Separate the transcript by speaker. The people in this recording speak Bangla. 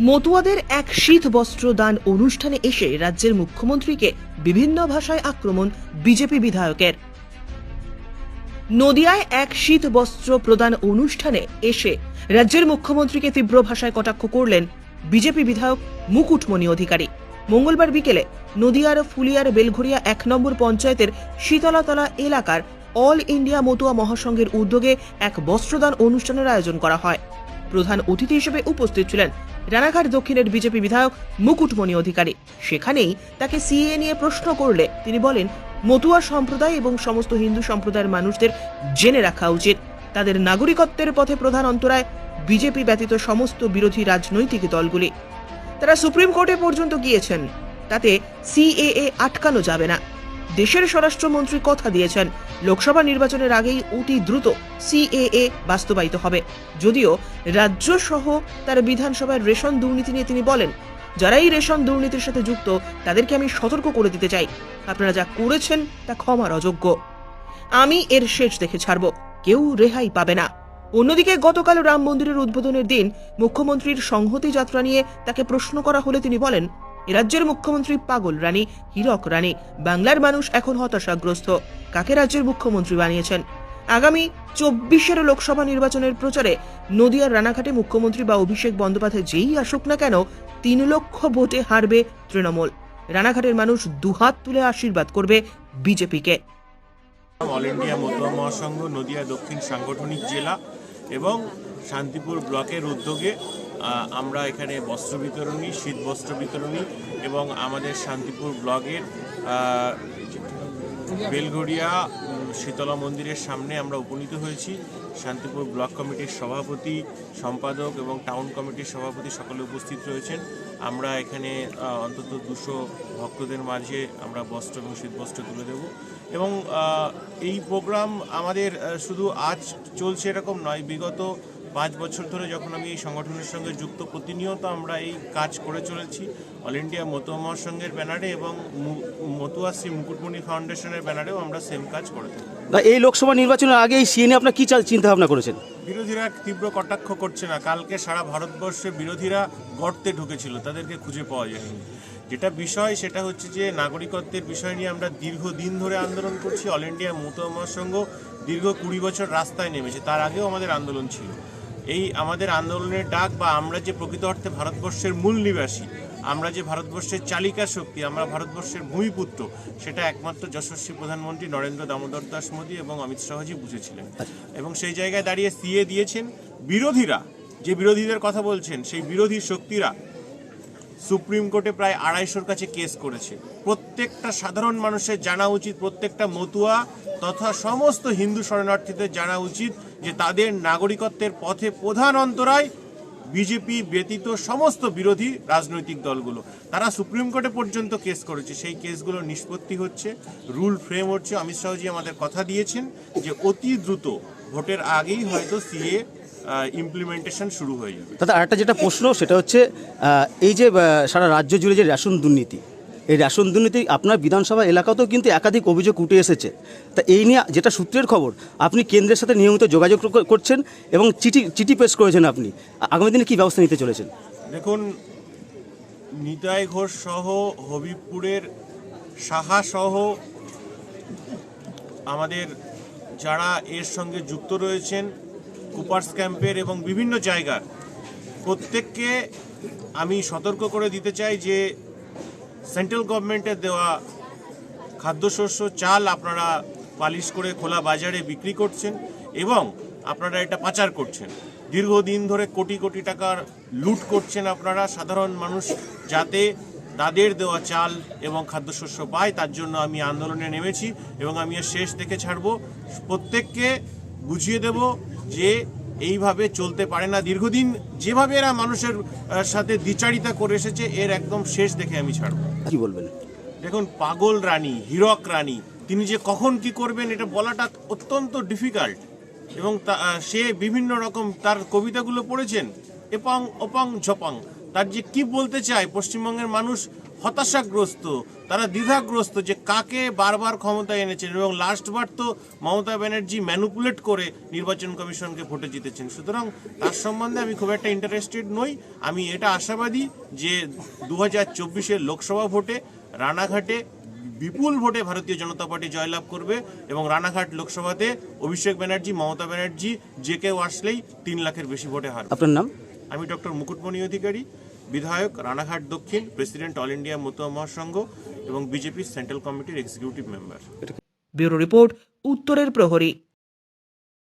Speaker 1: মতুয়াদের এক শীত বস্ত্র দান অনুষ্ঠানে এসে রাজ্যের মুখ্যমন্ত্রীকে বিভিন্ন ভাষায় আক্রমণ বিজেপি বিধায়কের। নদিয়ায় এক শীত বস্ত্র প্রদান অনুষ্ঠানে এসে রাজ্যের মুখ্যমন্ত্রীকে তীব্র ভাষায় কটাক্ষ করলেন বিজেপি বিধায়ক মুকুটমণি অধিকারী। মঙ্গলবার বিকেলে নদিয়ার ফুলিয়ার বেলঘরিয়া এক নম্বর পঞ্চায়েতের শীতলাতলা এলাকার অল ইন্ডিয়া মতুয়া মহাসংঘের উদ্যোগে এক বস্ত্রদান অনুষ্ঠানের আয়োজন করা হয়। প্রধান অতিথি হিসেবে উপস্থিত ছিলেন রানাঘাট দক্ষিণের বিজেপি বিধায়ক মুকুটমণি অধিকারী। সেখানেই তাকে সিএ নিয়ে প্রশ্ন করলে তিনি বলেন, মতুয়া সম্প্রদায় এবং সমস্ত হিন্দু সম্প্রদায়ের মানুষদের জেনে রাখা উচিত। তাদের নাগরিকত্বের পথে প্রধান অন্তরায় বিজেপি ব্যতীত সমস্ত বিরোধী রাজনৈতিক দলগুলি। তারা সুপ্রিম কোর্টে পর্যন্ত গিয়েছেন। তাতে সিএএ আটকানো যাবে না। দেশের স্বরাষ্ট্রমন্ত্রী কথা দিয়েছেন। লোকসভা নির্বাচনের আগেই অতি দ্রুত সিএএ বাস্তবায়িত হবে। যদিও রাজ্য সহ তার বিধানসভার রেশন দুর্নীতি নিয়ে তিনি বলেন, যারা এই রেশন দুর্নীতির সাথে যুক্ত, তাদেরকে আমি সতর্ক করে দিতে চাই। আপনারা যা করেছেন, তা ক্ষমার অযোগ্য। আমি এর শেষ দেখে ছাড়ব। কেউ রেহাই পাবে না। অন্যদিকে গতকাল রাম মন্দিরের উদ্বোধনের দিন মুখ্যমন্ত্রীর সংহতি যাত্রা নিয়ে তাকে প্রশ্ন করা হলে তিনি বলেন রাজ্যের মুখ্যমন্ত্রী পাগল রানী, হীরক রানী, বাংলার মানুষ এখন হতাশাগ্রস্ত। কাকে রাজ্যের মুখ্যমন্ত্রী বানিয়েছেন? আগামী চব্বিশের লোকসভা নির্বাচনের প্রচারে নদিয়ার রানাঘাটে মুখ্যমন্ত্রী বা অভিষেক বন্দ্যোপাধ্যায় যেই আসুক না কেন, তিন লক্ষ ভোটে হারবে তৃণমূল। রানাঘাটের মানুষ দুহাত তুলে আশীর্বাদ করবে বিজেপিকে।
Speaker 2: অল ইন্ডিয়া মতুয়া মহাসংঘ, নদিয়া দক্ষিণ সাংগঠনিক জেলা এবং শান্তিপুর ব্লকের উদ্যোগে আমরা এখানে বস্ত্র বিতরণী শীত বস্ত্র বিতরণী এবং আমাদের শান্তিপুর ব্লকের উম, শীতলা মন্দিরের সামনে আমরা উপনীত হয়েছি। শান্তিপুর ব্লক কমিটির সভাপতি সম্পাদক এবং টাউন কমিটির সভাপতি সকলে উপস্থিত রয়েছেন। আমরা এখানে অন্তত দুশো ভক্তদের মাঝে আমরা বস্ত্র এবং শীতবস্ত্র তুলে দেব। এবং এই প্রোগ্রাম আমাদের শুধু আজ চলছে এরকম নয় বিগত পাঁচ বছর ধরে যখন আমি এই সংগঠনের সঙ্গে যুক্ত, প্রতিনিয়ত আমরা এই কাজ করে চলেছি। অল ইন্ডিয়া মতুয়া মহাসংঘের ব্যানারে এবং মতুয়া শ্রী মুকুটমণি ফাউন্ডেশনের ব্যানারেও আমরা সেম কাজ করে থাকি।
Speaker 3: এই লোকসভা নির্বাচনের আগে এই সিএ নিয়ে আপনার কি চিন্তা ভাবনা করেছেন?
Speaker 2: বিরোধীরা তীব্র কটাক্ষ করছে না। কালকে সারা ভারতবর্ষে বিরোধীরা গর্তে ঢুকেছিল তাদেরকে খুঁজে পাওয়া যায়নি। যেটা বিষয় সেটা হচ্ছে যে নাগরিকত্বের বিষয় নিয়ে আমরা দীর্ঘদিন ধরে আন্দোলন করছি। অল ইন্ডিয়া মতুয়া মহাসংঘ দীর্ঘ কুড়ি বছর রাস্তায় নেমেছে। তার আগেও আমাদের আন্দোলন ছিল। এই আমাদের আন্দোলনের ডাক বা আমরা যে প্রকৃত অর্থে ভারতবর্ষের মূল নিবাসী, আমরা যে ভারতবর্ষের চালিকা শক্তি, আমরা ভারতবর্ষের ভূমিপুত্র, সেটা একমাত্র যশস্বী প্রধানমন্ত্রী নরেন্দ্র দামোদর দাস মোদী এবং অমিত শাহজি বুঝেছিলেন। এবং সেই জায়গায় দাঁড়িয়ে সিএ দিয়েছেন বিরোধীরা, যে বিরোধীদের কথা বলছেন, সেই বিরোধী শক্তিরা সুপ্রিম কোর্টে প্রায় আড়াইশোর কাছে কেস করেছে। প্রত্যেকটা সাধারণ মানুষের জানা উচিত, প্রত্যেকটা মতুয়া তথা সমস্ত হিন্দু শরণার্থীদের জানা উচিত যে তাদের নাগরিকত্বের পথে প্রধান অন্তরায় বিজেপি ব্যতীত সমস্ত বিরোধী রাজনৈতিক দলগুলো। তারা সুপ্রিম কোর্টে পর্যন্ত কেস করেছে। সেই কেসগুলো নিষ্পত্তি হচ্ছে, রুল ফ্রেম হচ্ছে। অমিত শাহজি আমাদের কথা দিয়েছেন যে অতি দ্রুত, ভোটের আগেই হয়তো সিএ ইমপ্লিমেন্টেশন শুরু হয়ে যাবে।
Speaker 3: দাদা, আরেকটা যেটা প্রশ্ন, সেটা হচ্ছে এই যে সারা রাজ্য জুড়ে যে রেশন দুর্নীতি এই রেশন দুর্নীতি আপনার বিধানসভা এলাকাতেও কিন্তু একাধিক অভিযোগ উঠে এসেছে। তা এই নিয়ে যেটা সূত্রের খবর, আপনি কেন্দ্রের সাথে নিয়মিত যোগাযোগ করছেন এবং চিঠি চিঠি পেশ করেছেন আপনি। আগামী দিনে কী ব্যবস্থা নিতে চলেছেন?
Speaker 2: দেখুন, নিতাই ঘোষ সহ হবিবপুরের সাহা সহ আমাদের যারা এর সঙ্গে যুক্ত রয়েছেন, কুপার্স ক্যাম্পের এবং বিভিন্ন জায়গার, প্রত্যেককে আমি সতর্ক করে দিতে চাই যে সেন্ট্রাল গভর্নমেন্টের দেওয়া খাদ্যশস্য, চাল আপনারা পালিশ করে খোলা বাজারে বিক্রি করছেন এবং আপনারা এটা পাচার করছেন। দীর্ঘদিন ধরে কোটি কোটি টাকার লুট করছেন আপনারা। সাধারণ মানুষ যাতে তাদের দেওয়া চাল এবং খাদ্যশস্য পায়, তার জন্য আমি আন্দোলনে নেমেছি এবং আমি এর শেষ দেখে ছাড়ব। প্রত্যেককে বুঝিয়ে দেব যে এইভাবে চলতে পারে না। দীর্ঘদিন যেভাবে এরা মানুষের সাথে দ্বিচারিতা করে এসেছে, এর একদম শেষ দেখে আমি ছাড়ব।
Speaker 3: কি বলবেন?
Speaker 2: দেখুন, পাগল রানী, হীরক রানী, তিনি যে কখন কি করবেন, এটা বলাটা অত্যন্ত ডিফিকাল্ট এবং সে বিভিন্ন রকম তার কবিতাগুলো পড়েছেন, এপং অপং ঝপাং। তার যে কি বলতে চায় পশ্চিমবঙ্গের মানুষ হতাশাগ্রস্ত তারা দ্বিধাগ্রস্ত যে কাকে বারবার ক্ষমতায় এনেছেন এবং লাস্টবার তো মমতা ব্যানার্জি ম্যানুপুলেট করে নির্বাচন কমিশনকে ভোটে জিতেছেন। সুতরাং তার সম্বন্ধে আমি খুব একটা ইন্টারেস্টেড নই। আমি এটা আশাবাদী যে দু হাজার চব্বিশের লোকসভা ভোটে রানাঘাটে বিপুল ভোটে ভারতীয় জনতা পার্টি জয়লাভ করবে এবং রানাঘাট লোকসভাতে অভিষেক ব্যানার্জি মমতা ব্যানার্জি যে কেউ আসলেই তিন লাখের বেশি ভোটে হার
Speaker 3: আপনার নাম?
Speaker 2: আমি ডক্টর মুকুটমণি অধিকারী। বিধায়ক, রানাঘাট দক্ষিণ, president all India Matua Mahasangha এবং বিজেপি সেন্ট্রাল কমিটির এক্সিকিউটিভ মেম্বার।
Speaker 1: ব্যুরো রিপোর্ট, উত্তরের প্রহরী।